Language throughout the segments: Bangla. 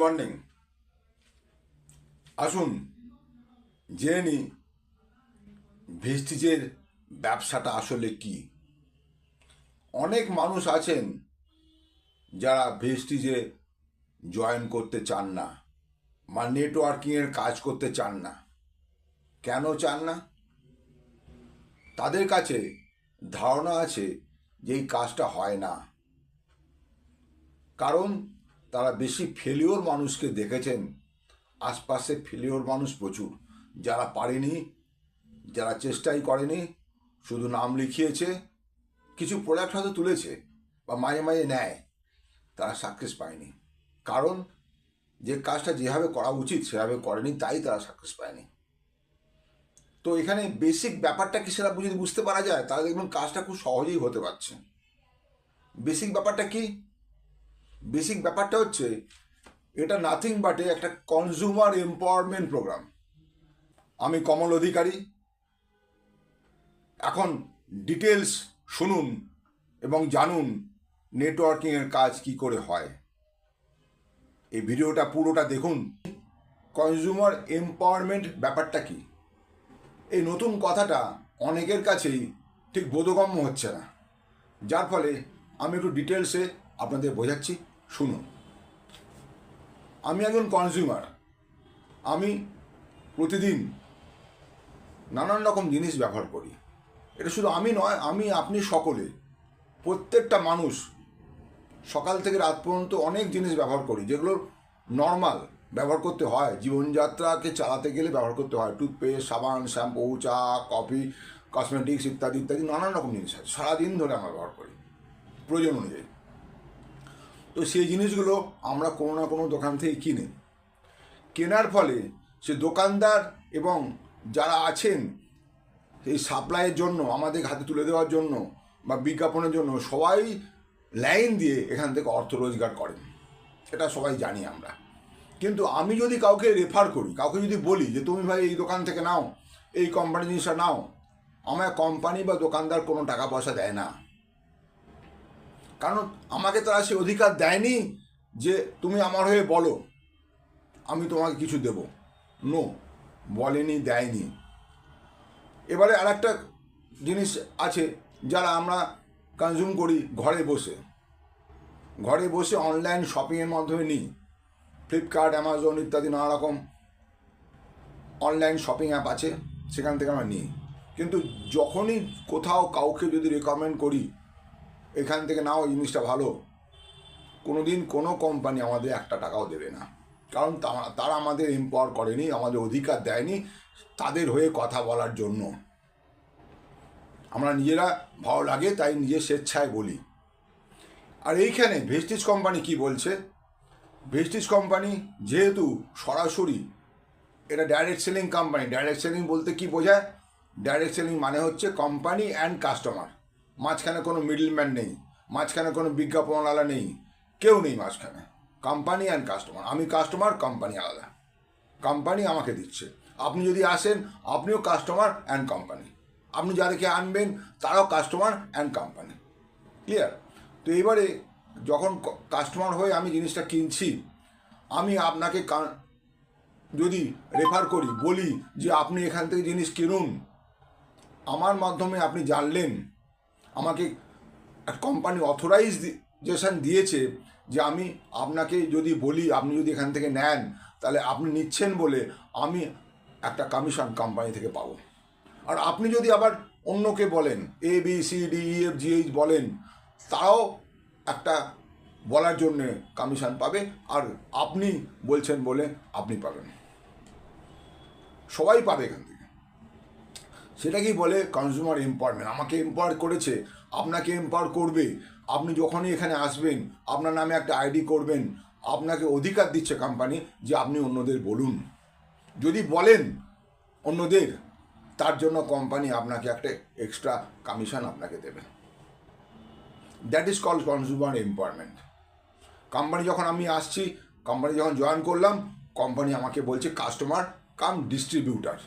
মর্নিং আসুন, জেনে নিই, ভেস্টিজের ব্যবসাটা আসলে কি? অনেক মানুষ আছেন যারা ভেস্টিজে জয়েন করতে চান না বা নেটওয়ার্কিংয়ের কাজ করতে চান না। কেন চান না? তাদের কাছে ধারণা আছে যে এই কাজটা হয় না। কারণ তারা বেশি ফেলিওর মানুষকে দেখেছেন। আশপাশে ফেলিওর মানুষ প্রচুর। যারা পারেনি, যারা চেষ্টাই করেনি, শুধু নাম লিখিয়েছে, কিছু প্রোডাক্ট হয়তো তুলেছে বা মাঝে মাঝে নেয়, তারা সাকসেস পায়নি। কারণ যে কাজটা যেভাবে করা উচিত, সেভাবে করেনি, তাই তারা সাকসেস পায়নি। তো এখানে বেসিক ব্যাপারটা কি সেটা যদি বুঝতে পারা যায়, তাহলে দেখবেন কাজটা খুব সহজেই হতে পারছে। বেসিক ব্যাপারটা কি? বেসিক ব্যাপারটা হচ্ছে, এটা নাথিং বাটে একটা কনজিউমার এম্পাওয়ারমেন্ট প্রোগ্রাম আমি কমল অধিকারী। এখন ডিটেলস শুনুন এবং জানুন নেটওয়ার্কিংয়ের কাজ কি করে হয়। এই ভিডিওটা পুরোটা দেখুন। কনজিউমার এম্পাওয়ারমেন্ট ব্যাপারটা কি? এই নতুন কথাটা অনেকের কাছেই ঠিক বোধগম্য হচ্ছে না। যার ফলে আমি একটু ডিটেলসে আপনাদের বোঝাচ্ছি। শুনুন, আমি একজন কনজিউমার আমি প্রতিদিন নানান রকম জিনিস ব্যবহার করি। এটা শুধু আমি নয়, আমি, আপনি সকলে, প্রত্যেকটা মানুষ সকাল থেকে রাত পর্যন্ত অনেক জিনিস ব্যবহার করি, যেগুলো নর্মাল ব্যবহার করতে হয়। জীবনযাত্রাকে চালাতে গেলে ব্যবহার করতে হয়। টুথপেস্ট সাবান শ্যাম্পু চা কফি কসমেটিক্স ইত্যাদি ইত্যাদি, নানান রকম জিনিস আছে। সারাদিন ধরে আমরা ব্যবহার করি। প্রয়োজন অনুযায়ী। তো সেই জিনিসগুলো আমরা কোনো না কোনো দোকান থেকে কিনি। কেনার ফলে সে দোকানদার এবং যারা আছেন, এই সাপ্লাইয়ের জন্য, আমাদের হাতে তুলে দেওয়ার জন্য বা বিজ্ঞাপনের জন্য সবাই লাইন দিয়ে এখান থেকে অর্থ রোজগার করেন। এটা সবাই জানি আমরা। কিন্তু আমি যদি কাউকে রেফার করি, কাউকে যদি বলি যে, তুমি ভাই এই দোকান থেকে নাও, এই কোম্পানি জিনিসটা নাও আমার কোম্পানি বা দোকানদার কোনো টাকা পয়সা দেয় না। কারণ আমাকে তারা সে অধিকার দেয়নি যে তুমি আমার হয়ে বলো, আমি তোমাকে কিছু দেব। নো বলেনি, দেয়নি। এবারে আর একটা জিনিস আছে যারা আমরা কনজিউম করি ঘরে বসে। ঘরে বসে অনলাইন শপিংয়ের মাধ্যমে নিই। ফ্লিপকার্ট অ্যামাজন ইত্যাদি নানা রকম অনলাইন শপিং অ্যাপ আছে, সেখান থেকে আমরা নিই। কিন্তু যখনই কোথাও কাউকে যদি রেকমেন্ড করি এখান থেকে নাও জিনিসটা ভালো। কোনো দিন কোনো কোম্পানি আমাদের একটা টাকাও দেবে না। কারণ তারা আমাদের এম্পাওয়ার করেনি, আমাদের অধিকার দেয়নি, তাদের হয়ে কথা বলার জন্য। আমরা নিজেরা ভালো লাগে, তাই নিজের স্বেচ্ছায় বলি। আর এইখানে ভেস্টিজ কোম্পানি কি বলছে? ভেস্টিজ কোম্পানি যেহেতু সরাসরি, এটা direct selling company direct selling বলতে কি বোঝায়? ডাইরেক্ট সেলিং মানে হচ্ছে কোম্পানি অ্যান্ড কাস্টমার মাঝখানে কোনো মিডলম্যান নেই, মাঝখানে কোনো বিজ্ঞাপনওয়ালা নেই, কেউ নেই মাঝখানে। কোম্পানি অ্যান্ড কাস্টমার আমি কাস্টমার কোম্পানি আলাদা। কোম্পানি আমাকে দিচ্ছে। আপনি যদি আসেন, আপনিও কাস্টমার অ্যান্ড কোম্পানি আপনি যাদেরকে আনবেন, তারাও কাস্টমার অ্যান্ড কোম্পানি ক্লিয়ার তো এবারে যখন কাস্টমার হয়ে আমি জিনিসটা কিনছি, আমি আপনাকে যদি রেফার করি, বলি যে আপনি এখান থেকে জিনিস কিনুন, আমার মাধ্যমে আপনি জানলেন আমাকে একটা কোম্পানি অথরাইজেশন দিয়েছে যে আমি আপনাকে যদি বলি, আপনি যদি এখান থেকে নেন, তাহলে আপনি নিচ্ছেন বলে আমি একটা কমিশন কোম্পানি থেকে পাবো। আর আপনি যদি আবার অন্যকে বলেন A B C D E F G H বলেন, তারাও একটা বলার জন্যে কমিশন পাবে, আর আপনি বলছেন বলে আপনি পাবেন। সবাই পাবে এখান সেটাকেই বলে কনজিউমার এম্পাওয়ারমেন্ট আমাকে এম্পাওয়ার করেছে, আপনাকে এম্পাওয়ার করবে। আপনি যখনই এখানে আসবেন, আপনার নামে একটা আইডি করবেন, আপনাকে অধিকার দিচ্ছে কোম্পানি যে আপনি অন্যদের বলুন। যদি বলেন অন্যদের, তার জন্য কোম্পানি আপনাকে একটা এক্সট্রা কমিশন আপনাকে দেবে। That is call consumer empowerment company যখন আমি আসছি কোম্পানি যখন জয়েন করলাম কোম্পানি আমাকে বলছে কাস্টমার কাম ডিস্ট্রিবিউটার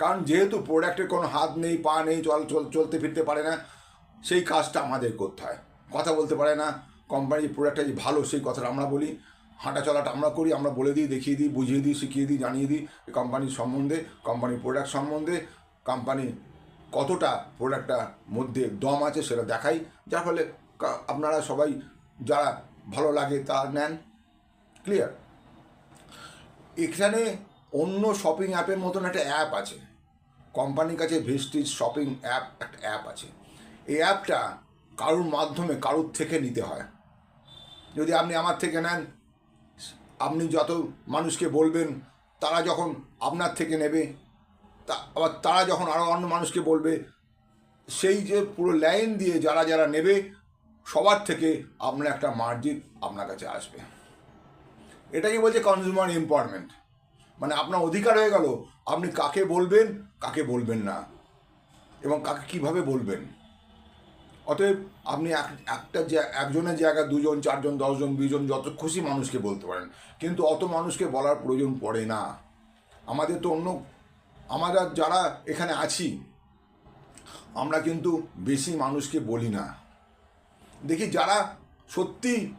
কারণ যেহেতু প্রোডাক্টের কোনো হাত নেই, পা নেই, চল চল, চলতে ফিরতে পারে না, সেই কাজটা আমাদের করতে হয়। কথা বলতে পারে না কোম্পানির প্রোডাক্টটা যে ভালো, সেই কথাটা আমরা বলি। হাঁটা চলাটা আমরা করি, আমরা বলে দিই, দেখিয়ে দিই, বুঝিয়ে দিই, শিখিয়ে দিই, জানিয়ে দিই কোম্পানির সম্বন্ধে কোম্পানির প্রোডাক্ট সম্বন্ধে কোম্পানি কতটা প্রোডাক্টটার মধ্যে দম আছে সেটা দেখাই। যার ফলে আপনারা সবাই যারা ভালো লাগে তা নেন। ক্লিয়ার এখানে অন্য শপিং অ্যাপের মতন একটা অ্যাপ আছে। কোম্পানির কাছে ভেস্টিজ শপিং অ্যাপ, একটা অ্যাপ আছে। এই অ্যাপটা কারোর মাধ্যমে কারোর থেকে নিতে হয়। যদি আপনি আমার থেকে নেন, আপনি যত মানুষকে বলবেন, তারা যখন আপনার থেকে নেবে, তা, আবার তারা যখন আরও অন্য মানুষকে বলবে, সেই যে পুরো লাইন দিয়ে যারা যারা নেবে, সবার থেকে আপনার একটা মার্জিন আপনার কাছে আসবে। এটাকে বলছে কনজিউমার এম্পাওয়ারমেন্ট মানে আপনার অধিকার হয়ে গেল। আপনি কাকে বলবেন কাকে বলবেন না। এবং কাকে কীভাবে বলবেন। অতএব আপনি এক- একটা একজনের জায়গায় দুজন, চারজন, দশজন, বিশজন যত খুশি মানুষকে বলতে পারেন। কিন্তু অত মানুষকে বলার প্রয়োজন পড়ে না। আমাদের তো অন্য, আমরা যারা এখানে আছি, আমরা কিন্তু বেশি মানুষকে বলি না। দেখি যারা সত্যি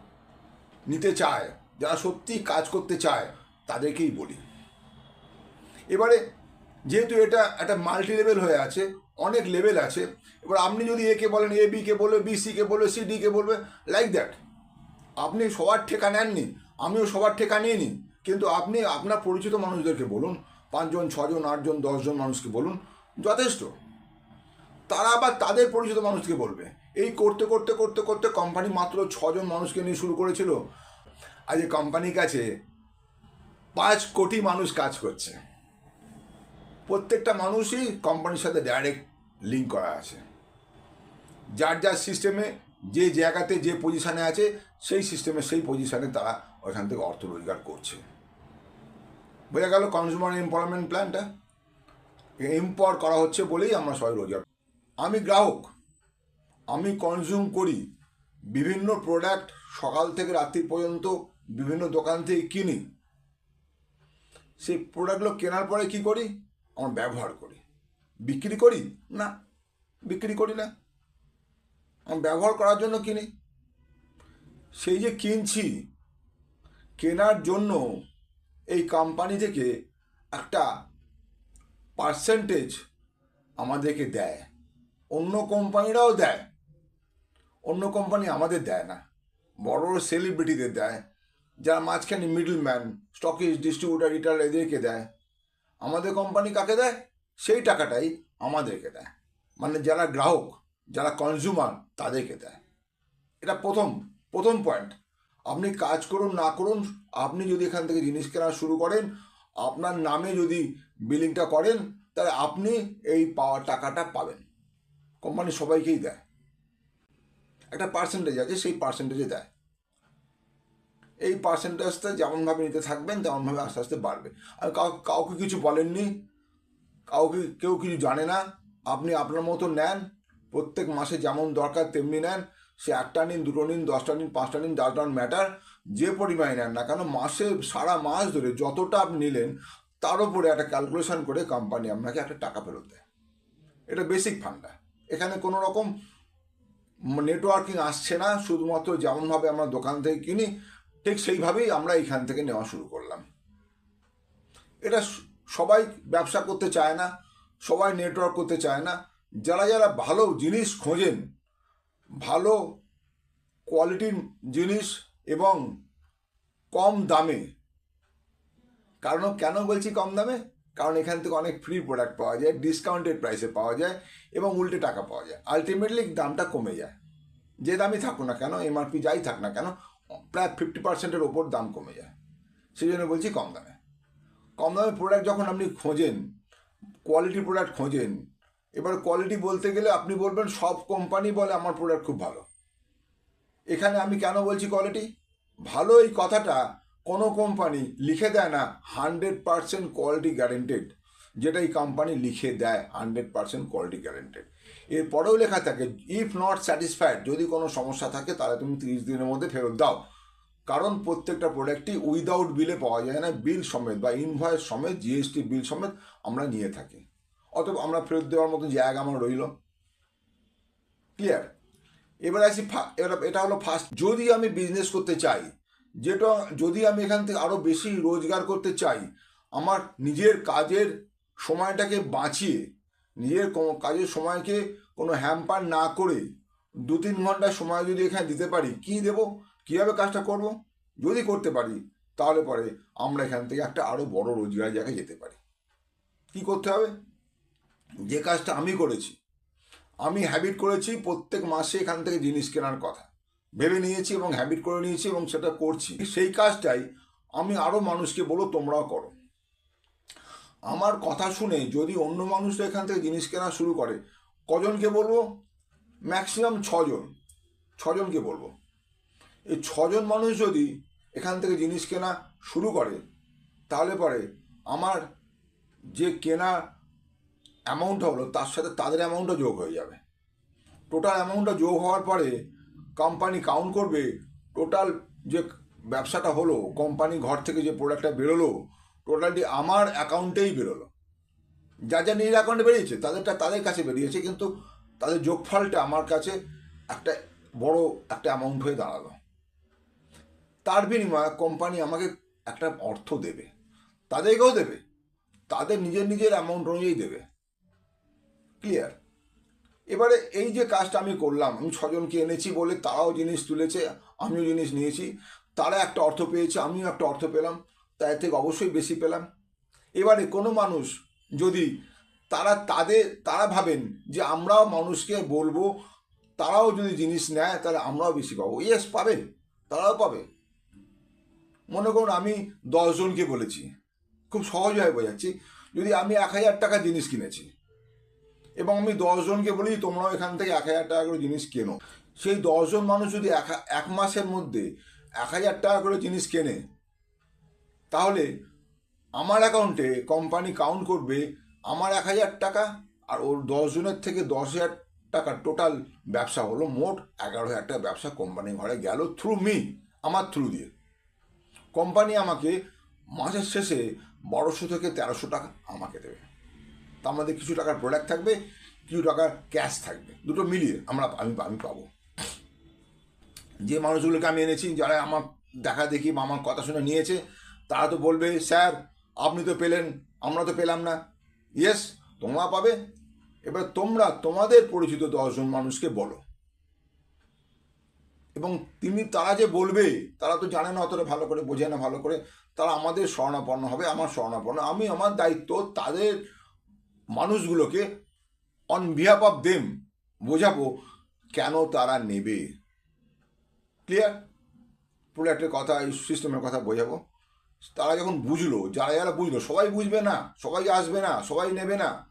নিতে চায়, যারা সত্যি কাজ করতে চায়, তাদেরকেই বলি। এবারে যেহেতু এটা একটা মাল্টি লেভেল হয়ে আছে, অনেক লেভেল আছে, এবার আপনি যদি একে বলেন এ বিকে বলবে বি সিকে বলবে সি ডিকে বলবে লাইক দ্যাট আপনি সবার ঠেকা নেননি, আমিও সবার ঠেকা নিয়ে নিইনি, কিন্তু আপনি আপনার পরিচিত মানুষদেরকে বলুন, পাঁচজন, ছজন, আটজন, দশজন মানুষকে বলুন, যথেষ্ট। তারা আবার তাদের পরিচিত মানুষকে বলবে। এই করতে করতে করতে করতে কোম্পানি মাত্র ছজন মানুষকে নিয়ে শুরু করেছিল। আজ এই কোম্পানির কাছে পাঁচ কোটি মানুষ কাজ করছে। প্রত্যেকটা মানুষই কোম্পানির সাথে ডাইরেক্ট লিঙ্ক করা আছে। যার যার সিস্টেমে যে জায়গাতে যে পজিশানে আছে, সেই সিস্টেমে সেই পজিশানে তারা ওখান থেকে অর্থ রোজগার করছে। বোঝা গেল কনজিউমার এমপাওয়ারমেন্ট প্ল্যানটা এম্পাওয়ার করা হচ্ছে বলেই আমরা সবাই রোজগার আমি গ্রাহক, আমি কনজিউম করি, বিভিন্ন প্রোডাক্ট সকাল থেকে রাত্রি পর্যন্ত বিভিন্ন দোকান থেকে কিনি। সেই প্রোডাক্টগুলো কেনার পরে কি করি? আমরা ব্যবহার করি। বিক্রি করি? না। বিক্রি করি না। আমরা ব্যবহার করার জন্য কিনি। সেই যে কিনছি, কেনার জন্য এই কোম্পানি থেকে একটা পার্সেন্টেজ আমাদেরকে দেয়। অন্য কোম্পানিরাও দেয়। অন্য কোম্পানি আমাদের দেয় না। বড় বড় সেলিব্রিটিদের দেয়। যারা মাঝখানে middle man stockist distributor retailer এদেরকে দেয়। আমাদের কোম্পানি কাকে দেয়? সেই টাকাটাই আমাদেরকে দেয়। মানে যারা গ্রাহক, যারা কনজিউমার তাদেরকে দেয়। এটা প্রথম প্রথম পয়েন্ট আপনি কাজ করুন, না করুন, আপনি যদি এখান থেকে জিনিস কেনা শুরু করেন, আপনার নামে যদি বিলিংটা করেন, তাহলে আপনি এই পাওয়ার টাকাটা পাবেন। কোম্পানি সবাইকেই দেয়। একটা পার্সেন্টেজ আছে, সেই পার্সেন্টেজে দেয়। এই পার্সেন্টেজটা যেমনভাবে নিতে থাকবেন, তেমনভাবে আস্তে আস্তে বাড়বে। আর কাউ, কাউকে কিছু বলেননি, কাউকে কেউ কিছু জানে না, আপনি আপনার মতো নেন, প্রত্যেক মাসে যেমন দরকার তেমনি নেন, সে একটা নিন, দুটো নিন, দশটা নিন, পাঁচটা নিন ডাজ ডন ম্যাটার যে পরিমাণে নেন না কেন, মাসে, সারা মাস ধরে যতটা আপনি নিলেন, তার উপরে একটা ক্যালকুলেশন করে কোম্পানি আপনাকে একটা টাকা ফেরত দেয়। এটা বেসিক ফান্ডা এখানে কোনো রকম নেটওয়ার্কিং আসছে না, শুধুমাত্র যেমনভাবে আমরা দোকান থেকে কিনি ঠিক সেইভাবেই আমরা এখান থেকে নেওয়া শুরু করলাম। এটা সবাই ব্যবসা করতে চায় না, সবাই নেটওয়ার্ক করতে চায় না। যারা যারা ভালো জিনিস খোঁজেন, ভালো কোয়ালিটির জিনিস এবং কম দামে, কারণ কেন বলছি কম দামে? কারণ এখান থেকে অনেক ফ্রি প্রোডাক্ট পাওয়া যায় ডিসকাউন্টেড প্রাইসে পাওয়া যায় এবং উল্টে টাকা পাওয়া যায়। আলটিমেটলি দামটা কমে যায়। যে দামই থাকুক না কেন এমআরপি যাই থাক না কেন প্রায় ফিফটি পার্সেন্টের ওপর দাম কমে যায়। সেই জন্য বলছি কম দামে। কম দামে প্রোডাক্ট যখন আপনি খোঁজেন কোয়ালিটি প্রোডাক্ট খোঁজেন, এবার কোয়ালিটি বলতে গেলে আপনি বলবেন, সব কোম্পানি বলে আমার প্রোডাক্ট খুব ভালো। এখানে আমি কেন বলছি কোয়ালিটি ভালো এই কথাটা কোনো কোম্পানি লিখে দেয় না হান্ড্রেড পার্সেন্ট কোয়ালিটি গ্যারেন্টেড যেটা এই কোম্পানি লিখে দেয় হান্ড্রেড পার্সেন্ট কোয়ালিটি গ্যারেন্টেড এরপরেও লেখা থাকে ইফ নট স্যাটিসফাইড যদি কোনো সমস্যা থাকে, তাহলে তুমি তিরিশ দিনের মধ্যে ফেরত দাও। কারণ প্রত্যেকটা প্রোডাক্টই উইদাউট বিলে পাওয়া যায় না বিল সমেত বা ইনভয়েস সমেত জিএসটি বিল সমেত আমরা নিয়ে থাকি। অতএব আমরা ফেরত দেওয়ার মতো জায়গা আমার রইল। ক্লিয়ার এবার আসি এবার এটা হলো ফার্স্ট যদি আমি বিজনেস করতে চাই, যেটা, যদি আমি এখান থেকে আরও বেশি রোজগার করতে চাই, আমার নিজের কাজের সময়টাকে বাঁচিয়ে নিজের কাজের সময়কে কোনো হ্যাম্পার না করে দু তিন ঘণ্টা সময় যদি এখানে দিতে পারি, কি দেব? কীভাবে কাজটা করব? যদি করতে পারি, তাহলে পরে আমরা এখান থেকে একটা আরও বড় রোজগার জায়গায় যেতে পারি। কি করতে হবে? যে কাজটা আমি করেছি, আমি হ্যাবিট করেছি প্রত্যেক মাসে এখান থেকে জিনিস কেনার কথা। ভেবে নিয়েছি এবং হ্যাবিট করে নিয়েছি এবং সেটা করছি। সেই কাজটাই আমি আরও মানুষকে বলো তোমরাও করো। আমার কথা শুনে যদি অন্য মানুষরা এখান থেকে জিনিস কেনা শুরু করে, কজনকে বলব? ম্যাক্সিমাম ছজন। ছজনকে বলব। এই ছজন মানুষ যদি এখান থেকে জিনিস কেনা শুরু করে, তাহলে পরে আমার যে কেনা অ্যামাউন্টটা হলো, তার সাথে তাদের অ্যামাউন্টটা যোগ হয়ে যাবে। টোটাল অ্যামাউন্টটা যোগ হওয়ার পরে কোম্পানি কাউন্ট করবে টোটাল যে ব্যবসাটা হলো কোম্পানি ঘর থেকে যে প্রোডাক্টটা বেরোলো টোটালটি আমার অ্যাকাউন্টেই বেরোলো। যা যা নিজের অ্যাকাউন্টে বেরিয়েছে, তাদেরটা তাদের কাছে বেরিয়েছে, কিন্তু তাদের যোগফলটা আমার কাছে একটা বড় একটা অ্যামাউন্ট হয়ে দাঁড়াল। তার বিনিময়ে কোম্পানি আমাকে একটা অর্থ দেবে। তাদেরকেও দেবে। তাদের নিজের নিজের অ্যামাউন্ট অনুযায়ী দেবে। ক্লিয়ার এবারে এই যে কাজটা আমি করলাম, আমি ছজনকে এনেছি বলে তারাও জিনিস তুলেছে, আমিও জিনিস নিয়েছি, তারা একটা অর্থ পেয়েছে, আমিও একটা অর্থ পেলাম। তার থেকে অবশ্যই বেশি পেলাম। এবারে কোনো মানুষ যদি তারা তাদের, তারা ভাবেন যে আমরাও মানুষকে বলব, তারাও যদি জিনিস নেয়, তাহলে আমরাও বেশি পাবো। ইয়েস পাবে। তারাও পাবে। মনে করুন আমি দশজনকে বলেছি। খুব সহজ সহজভাবে বোঝাচ্ছি। যদি আমি এক হাজার টাকা জিনিস কিনেছি এবং আমি দশজনকে বলি, তোমরাও এখান থেকে এক হাজার টাকা করে জিনিস কেনো? সেই দশজন মানুষ যদি এক এক মাসের মধ্যে এক হাজার টাকা করে জিনিস কেনে তাহলে আমার অ্যাকাউন্টে কোম্পানি কাউন্ট করবে আমার এক হাজার টাকা আর ওর দশজনের থেকে দশ হাজার টাকার টোটাল ব্যবসা হলো মোট এগারো হাজার টাকা ব্যবসা কোম্পানি ঘরে গেল থ্রু মি আমার থ্রু দিয়ে। কোম্পানি আমাকে মাসের শেষে বারোশো থেকে তেরোশো টাকা আমাকে দেবে। তার মধ্যে কিছু টাকার প্রোডাক্ট থাকবে, কিছু টাকার ক্যাশ থাকবে। দুটো মিলিয়ে আমরা, আমি আমি পাবো। যে মানুষগুলোকে আমি এনেছি, যারা আমার দেখা দেখি বা আমার কথা শুনে নিয়েছে তারা তো বলবে, স্যার, আপনি তো পেলেন, আমরা তো পেলাম না। ইয়েস, তোমরা পাবে। এবার তোমরা তোমাদের পরিচিত দশজন মানুষকে বলো। এবং তিনি, তারা যে বলবে, তারা তো জানে না, অতটা ভালো করে বোঝে না, ভালো করে। তারা আমাদের স্বর্ণাপন্ন হবে, আমার স্বর্ণাপন্ন। আমি আমার দায়িত্ব তাদের মানুষগুলোকে অন বিহাফ অফ দেম বোঝাবো, কেন তারা নেবে। ক্লিয়ার প্রোডাক্টের কথা এই সিস্টেমের কথা বোঝাবো। তারা যখন বুঝলো, যারা যারা বুঝলো, সবাই বুঝবে না, সবাই আসবে না, সবাই নেবে না,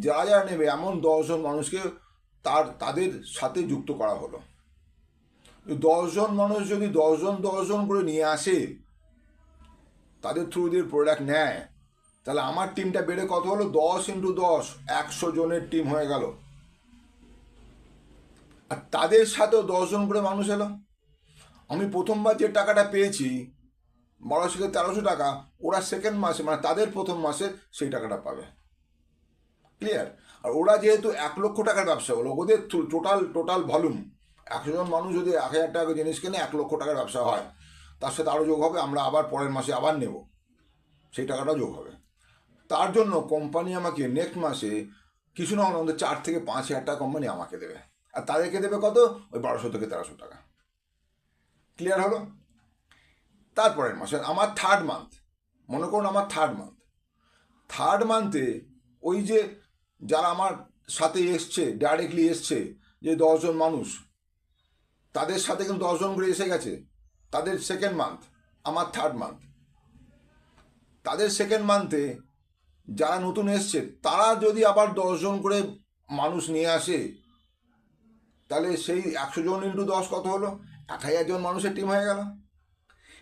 যারা যারা নেবে, এমন দশজন মানুষকে তার, তাদের সাথে যুক্ত করা হলো। দশজন মানুষ যদি দশজন দশজন করে নিয়ে আসে, তাদের থ্রু দিয়ে প্রোডাক্ট নেয়, তাহলে আমার টিমটা বেড়ে কত হলো? দশ ইন্টু দশ, একশো জনের টিম হয়ে গেল। আর তাদের সাথেও দশজন করে মানুষ এলো। আমি প্রথমবার যে টাকাটা পেয়েছি থেকে তেরোশো টাকা, ওরা সেকেন্ড মাসে মানে তাদের প্রথম মাসে সেই টাকাটা পাবে। ক্লিয়ার আর ওরা যেহেতু এক লক্ষ টাকার ব্যবসা হলো ওদের টোটাল টোটাল ভলিউম একশো জন মানুষ যদি এক হাজার টাকা জিনিস কেনে, এক লক্ষ টাকার ব্যবসা হয়, তার সাথে আরও যোগ হবে, আমরা আবার পরের মাসে আবার নেব। সেই টাকাটা যোগ হবে। তার জন্য কোম্পানি আমাকে নেক্সট মাসে কিছু না হলে আমাদের চার থেকে পাঁচ হাজার টাকা কোম্পানি আমাকে দেবে। আর তাদেরকে দেবে কত? ওই বারোশো থেকে তেরোশো টাকা। ক্লিয়ার হলো? তারপরের মাসে, আমার থার্ড মান্থ মনে করুন আমার থার্ড মান্থ থার্ড মান্থে ওই যে যারা আমার সাথে এসছে ডাইরেক্টলি এসছে, যে দশজন মানুষ, তাদের সাথে কিন্তু দশজন করে এসে গেছে। তাদের সেকেন্ড মান্থ আমার থার্ড মান্থ তাদের সেকেন্ড মান্থে যারা নতুন এসছে, তারা যদি আবার দশজন করে মানুষ নিয়ে আসে, তাহলে সেই একশো জন ইন্টু দশ কত হলো? এক হাজার জন মানুষের টিম হয়ে গেল।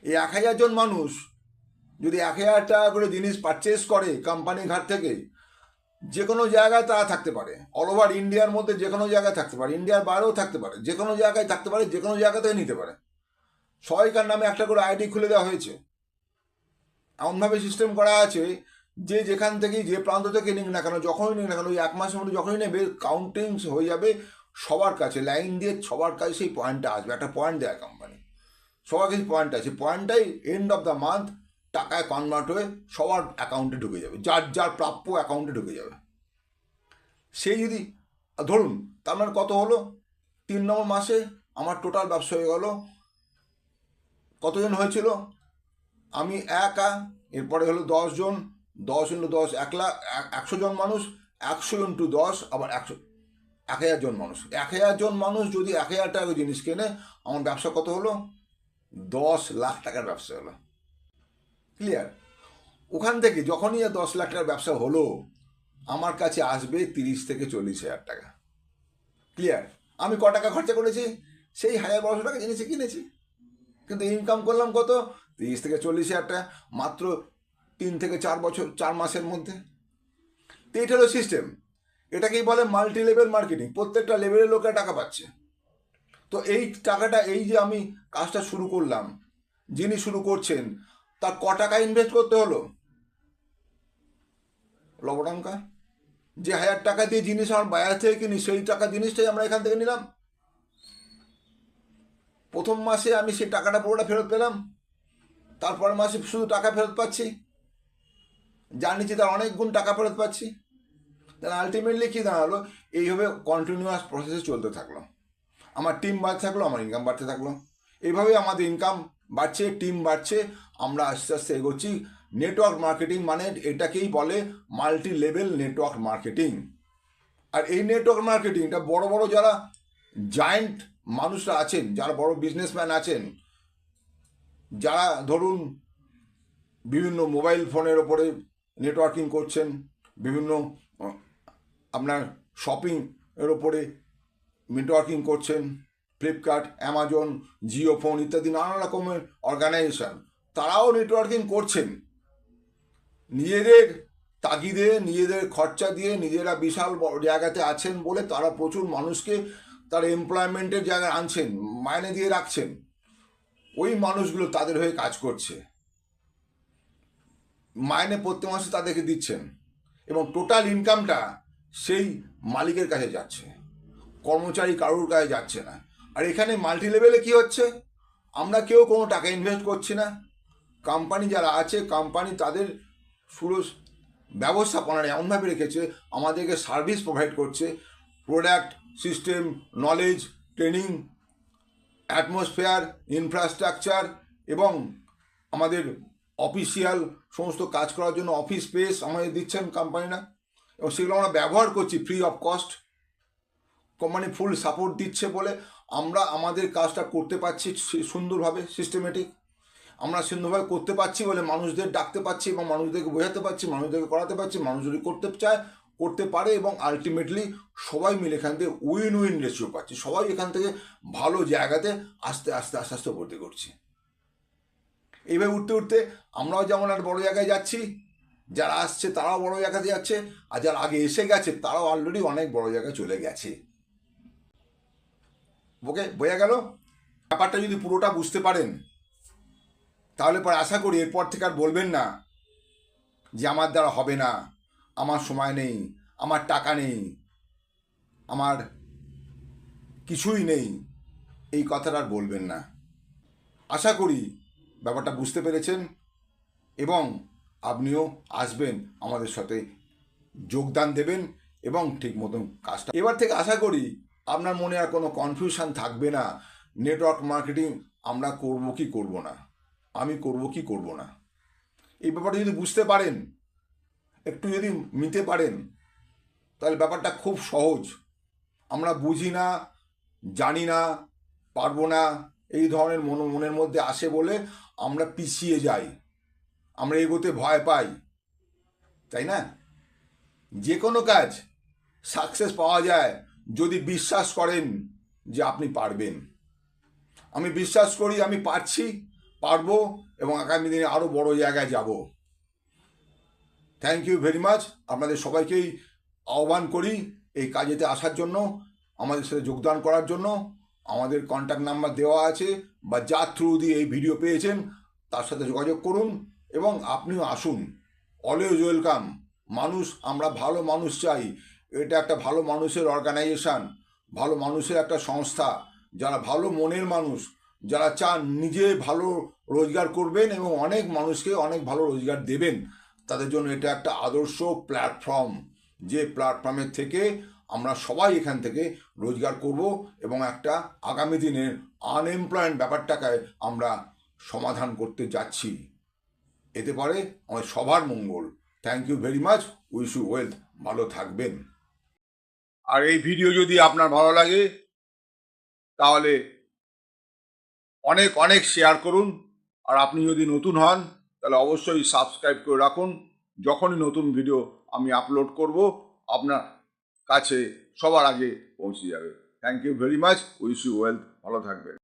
এই এক হাজার জন মানুষ যদি এক হাজার টাকা করে জিনিস পারচেস করে কোম্পানির ঘাট থেকে যে কোনো জায়গায় তারা থাকতে পারে। অল ওভার ইন্ডিয়ার মধ্যে যে কোনো জায়গায় থাকতে পারে। ইন্ডিয়ার বাইরেও থাকতে পারে। যে কোনো জায়গায় থাকতে পারে যে কোনো জায়গা থেকে নিতে পারে। সবাইকার নামে একটা করে আইডি খুলে দেওয়া হয়েছে। এমনভাবে সিস্টেম করা আছে যে যেখান থেকেই যে প্রান্ত থেকে নিক না কেন, যখনই নিক না কেন, ওই এক মাসের মধ্যে যখনই নেবে কাউন্টিংস হয়ে যাবে সবার কাছে। লাইন দিয়ে সবার কাছে সেই পয়েন্টটা আসবে। একটা পয়েন্ট দেয় কোম্পানি সবার কাছে পয়েন্ট আছে পয়েন্টটাই এন্ড অফ দ্য মান্থ টাকায় কনভার্ট হয়ে সবার অ্যাকাউন্টে ঢুকে যাবে। যার যার প্রাপ্য অ্যাকাউন্টে ঢুকে যাবে। সেই যদি, ধরুন, তার মানে কত হলো? তিন নম্বর মাসে আমার টোটাল ব্যবসা হয়ে গেল, কতজন হয়েছিল? আমি একা, এরপরে হলো দশজন দশ ইন্টু দশ এক লাখ, এক- একশো জন মানুষ, একশো ইন্টু দশ আবার একশো, এক হাজার জন মানুষ। এক হাজার জন মানুষ যদি এক হাজার টাকা জিনিস কেনে, আমার ব্যবসা কত হলো? দশ লাখ টাকার ব্যবসা হলো। ক্লিয়ার ওখান থেকে যখনই দশ লাখ টাকার ব্যবসা হলো, আমার কাছে আসবে তিরিশ থেকে চল্লিশ হাজার টাকা। ক্লিয়ার আমি ক টাকা খরচা করেছি? সেই হাজার বারোশো টাকা জিনিসে কিনেছি। কিন্তু ইনকাম করলাম কত? তিরিশ থেকে চল্লিশ হাজার টাকা, মাত্র তিন থেকে চার বছর, চার মাসের মধ্যে। তো এটা হলো সিস্টেম এটাকেই বলে মাল্টি লেভেল মার্কেটিং প্রত্যেকটা লেভেলের লোকেরা টাকা পাচ্ছে। তো এই টাকাটা, এই যে আমি কাজটা শুরু করলাম, যিনি শুরু করছেন, তার ক টাকা ইনভেস্ট করতে হলো? লবণাঙ্কা? যে হাজার টাকা দিয়ে জিনিস আমার বাজার থেকে কিনি সেই টাকা জিনিসটাই আমরা এখান থেকে নিলাম। প্রথম মাসে আমি সেই টাকাটা পুরোটা ফেরত পেলাম। তারপর মাসে শুধু টাকা ফেরত পাচ্ছি। নিচে তার অনেক গুণ টাকা ফেরত পাচ্ছি। তাহলে আলটিমেটলি কী দাঁড়াল? এইভাবে কন্টিনিউয়াস প্রসেসে চলতে থাকল আমার টিম বাড়তে থাকল, আমার ইনকাম বাড়তে থাকল। এইভাবে আমাদের ইনকাম বাড়ছে টিম বাড়ছে, আমরা আস্তে আস্তে এগোচ্ছি। নেটওয়ার্ক মার্কেটিং মানে এটাকেই বলে মাল্টি লেভেল নেটওয়ার্ক মার্কেটিং আর এই নেটওয়ার্ক মার্কেটিংটা বড় বড় যারা জায়েন্ট মানুষরা আছেন, যারা বড় বিজনেসম্যান আছেন, যারা ধরুন বিভিন্ন মোবাইল ফোনের ওপরে নেটওয়ার্কিং করছেন, বিভিন্ন আপনার শপিং এর ওপরে নেটওয়ার্কিং করছেন ফ্লিপকার্ট, অ্যামাজন, জিও ফোন ইত্যাদি নানা রকমের অর্গানাইজেশন তারাও নেটওয়ার্কিং করছেন। নিজেদের তাগিদে, নিজেদের খরচা দিয়ে নিজেরা বিশাল জায়গাতে আছেন বলে তারা প্রচুর মানুষকে তারা এমপ্লয়মেন্টের জায়গায় আনছেন, মাইনে দিয়ে রাখছেন। ওই মানুষগুলো তাদের হয়ে কাজ করছে। মাইনে প্রত্যেক মাসে তাদেরকে দিচ্ছেন এবং টোটাল ইনকামটা সেই মালিকের কাছে যাচ্ছে। কর্মচারী কারোর কাছে যাচ্ছে না। আর এখানে মাল্টি লেভেলে কি হচ্ছে? আমরা কেউ কোনো টাকা ইনভেস্ট করছি না। কোম্পানি যারা আছে কোম্পানি তাদের পুরো ব্যবস্থাপনার এমনভাবে রেখেছে, আমাদেরকে সার্ভিস প্রোভাইড করছে। Product system knowledge training atmosphere infrastructure এবং আমাদের অফিসিয়াল সমস্ত কাজ করার জন্য অফিস স্পেস আমাদের দিচ্ছেন কোম্পানিরা এবং সেগুলো আমরা ব্যবহার করছি free of cost company full support দিচ্ছে বলে আমরা আমাদের কাজটা করতে পারছি সুন্দরভাবে সিস্টেমেটিক আমরা সুন্দরভাবে করতে পারছি বলে মানুষদের ডাকতে পারছি এবং মানুষদেরকে বোঝাতে পারছি, মানুষদেরকে করাতে পারছি মানুষ যদি করতে চায়, করতে পারে এবং আলটিমেটলি সবাই মিলে এখান থেকে উইন উইন রেশিও পাচ্ছি। সবাই এখান থেকে ভালো জায়গাতে আস্তে আস্তে আস্তে আস্তে ভর্তি করছি। এইভাবে উঠতে উঠতে আমরাও যেমন একটা বড় জায়গায় যাচ্ছি, যারা আসছে তারাও বড় জায়গাতে যাচ্ছে, আর যারা আগে এসে গেছে তারাও অলরেডি অনেক বড় জায়গায় চলে গেছে। ওকে বোঝা গেল? ব্যাপারটা যদি পুরোটা বুঝতে পারেন, তাহলে পরে আশা করি এরপর থেকে আর বলবেন না যে আমার দ্বারা হবে না, আমার সময় নেই, আমার টাকা নেই, আমার কিছুই নেই, এই কথাটা আর বলবেন না। আশা করি ব্যাপারটা বুঝতে পেরেছেন এবং আপনিও আসবেন আমাদের সাথে যোগদান দেবেন এবং ঠিক মতন কাজটা এবার থেকে আশা করি আপনার মনে আর কোনো কনফিউশন থাকবে না। নেটওয়ার্ক মার্কেটিং আমরা করব কি করব না। আমি করব কি করব না। এই ব্যাপারটা যদি বুঝতে পারেন, একটু যদি নিতে পারেন, তাহলে ব্যাপারটা খুব সহজ। আমরা বুঝি না, জানি না, পারব না, এই ধরনের মন, মনের মধ্যে আসে বলে আমরা পিছিয়ে যাই। আমরা এগোতে ভয় পাই। তাই না? যে কোনো কাজ সাকসেস পাওয়া যায়। যদি বিশ্বাস করেন যে আপনি পারবেন। আমি বিশ্বাস করি, আমি পারছি, পারব এবং আগামী দিনে আরও বড় জায়গায় যাব। থ্যাংক ইউ ভেরি মাচ আপনাদের সবাইকেই আহ্বান করি এই কাজেতে আসার জন্য, আমাদের সাথে যোগদান করার জন্য। আমাদের কন্ট্যাক্ট নাম্বার দেওয়া আছে বা যার থ্রু দিয়ে এই ভিডিও পেয়েছেন, তার সাথে যোগাযোগ করুন এবং আপনিও আসুন। অলওয়েজ ওয়েলকাম মানুষ, আমরা ভালো মানুষ চাই। এটা একটা ভালো মানুষের অর্গানাইজেশন ভালো মানুষের একটা সংস্থা, যারা ভালো মনের মানুষ, যারা চান নিজে ভালো রোজগার করবেন এবং অনেক মানুষকে অনেক ভালো রোজগার দেবেন। তাদের জন্য এটা একটা আদর্শ প্ল্যাটফর্ম যে প্ল্যাটফর্মের থেকে আমরা সবাই এখান থেকে রোজগার করব এবং একটা আগামী দিনের আনএমপ্লয়েন্ট ব্যাপারটাকে আমরা সমাধান করতে যাচ্ছি। এতে পারে আমাদের সবার মঙ্গল। Thank you very much wish you wealth ভালো থাকবেন। আর এই ভিডিও যদি আপনার ভালো লাগে, তাহলে অনেক অনেক শেয়ার করুন। আর আপনি যদি নতুন হন, তাহলে অবশ্যই সাবস্ক্রাইব করে রাখুন। যখনই নতুন ভিডিও আমি আপলোড করব, আপনার কাছে সবার আগে পৌঁছে যাবে। Thank you very much wish you wealth ভালো থাকবেন।